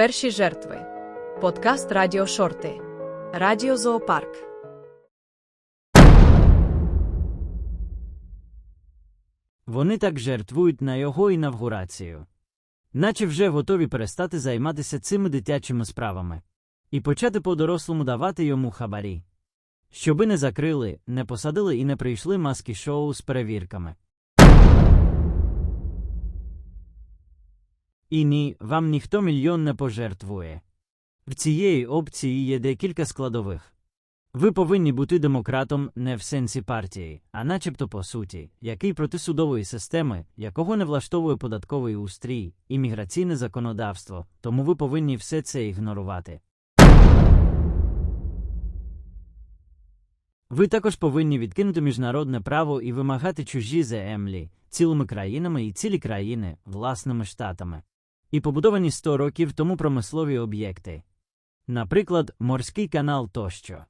Перші жертви. Подкаст Радіо Шорти. Радіо Зоопарк. Вони так жертвують на його інавгурацію. Наче вже готові перестати займатися цими дитячими справами і почати по-дорослому давати йому хабарі. Щоби не закрили, не посадили і не прийшли маски шоу з перевірками. І ні, вам ніхто мільйон не пожертвує. В цієї опції є декілька складових. Ви повинні бути демократом не в сенсі партії, а начебто по суті, який проти судової системи, якого не влаштовує податковий устрій, імміграційне законодавство, тому ви повинні все це ігнорувати. Ви також повинні відкинути міжнародне право і вимагати чужі землі цілими країнами і цілі країни власними штатами. І побудовані 100 років тому промислові об'єкти. Наприклад, морський канал тощо.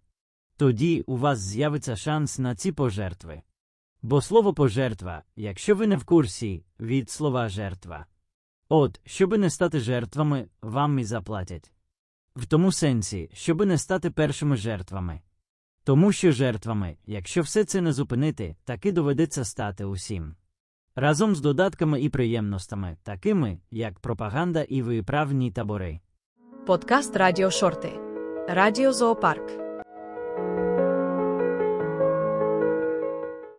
Тоді у вас з'явиться шанс на ці пожертви. Бо слово пожертва, якщо ви не в курсі, від слова жертва. От, щоби не стати жертвами, вам і заплатять. В тому сенсі, щоби не стати першими жертвами. Тому що жертвами, якщо все це не зупинити, таки доведеться стати усім. Разом з додатками і приємностями, такими, як пропаганда і виправні табори. Подкаст Радіо Шорти. Радіо Зоопарк.